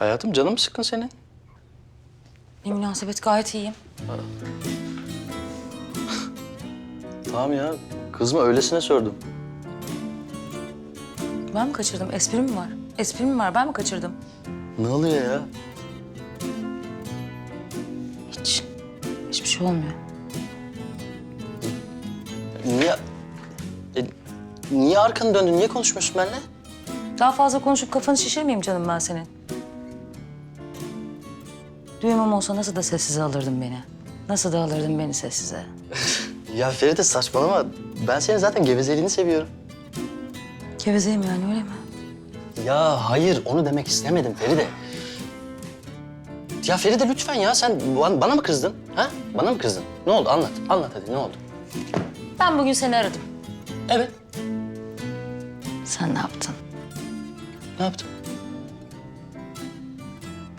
Hayatım canım sıkkın senin? Ne münasebet gayet iyiyim. Tamam ya. Kızma öylesine sordum. Ben mi kaçırdım? Espri mi var? Espri mi var? Ben mi kaçırdım? Ne oluyor ya? Hiç. Hiçbir şey olmuyor. Niye... E, niye arkanı döndün? Niye konuşmuyorsun benimle? Daha fazla konuşup kafanı şişirmeyeyim canım ben senin. Düğümüm olsa nasıl da sessize alırdın beni? Nasıl da alırdın beni sessize? Ya Feride saçmalama. Ben senin zaten gevezeliğini seviyorum. Gevezeyim yani öyle mi? Ya hayır onu demek istemedim Feride. Ya Feride lütfen ya sen ban- bana mı kızdın? Ha? Bana mı kızdın? Ne oldu? Anlat. Anlat hadi ne oldu? Ben bugün seni aradım. Evet. Sen ne yaptın? Ne yaptım?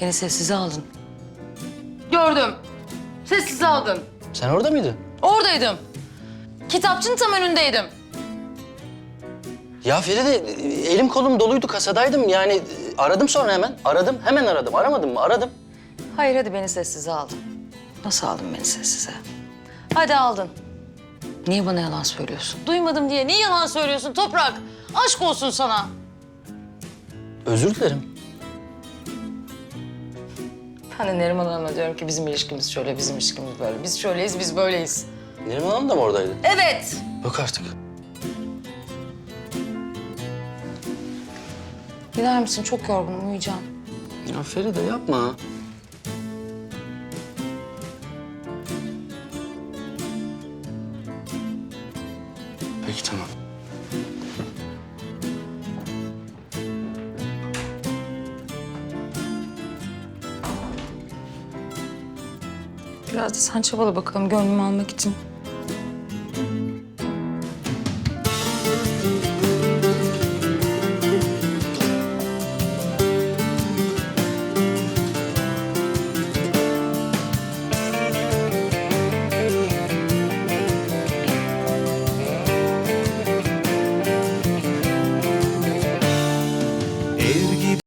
Beni sessize aldın. Gördüm. Sessize aldın. Sen orada mıydın? Oradaydım. Kitapçının tam önündeydim. Ya Feride elim kolum doluydu kasadaydım yani e, aradım sonra hemen. Aradım hemen aradım. Aramadım mı? Aradım. Hayır hadi beni sessize aldın. Nasıl aldın beni sessize? Hadi aldın. Niye bana yalan söylüyorsun? Duymadım diye niye yalan söylüyorsun Toprak? Aşk olsun sana. Özür dilerim. De Neriman Hanım'a diyorum ki bizim ilişkimiz şöyle, bizim ilişkimiz böyle. Biz şöyleyiz, biz böyleyiz. Neriman Hanım da mı oradaydı? Evet. Yok artık. Gider misin? Çok yorgunum, uyuyacağım. Ya Feride yapma. Peki tamam. Biraz da sen çabala bakalım gönlümü almak için.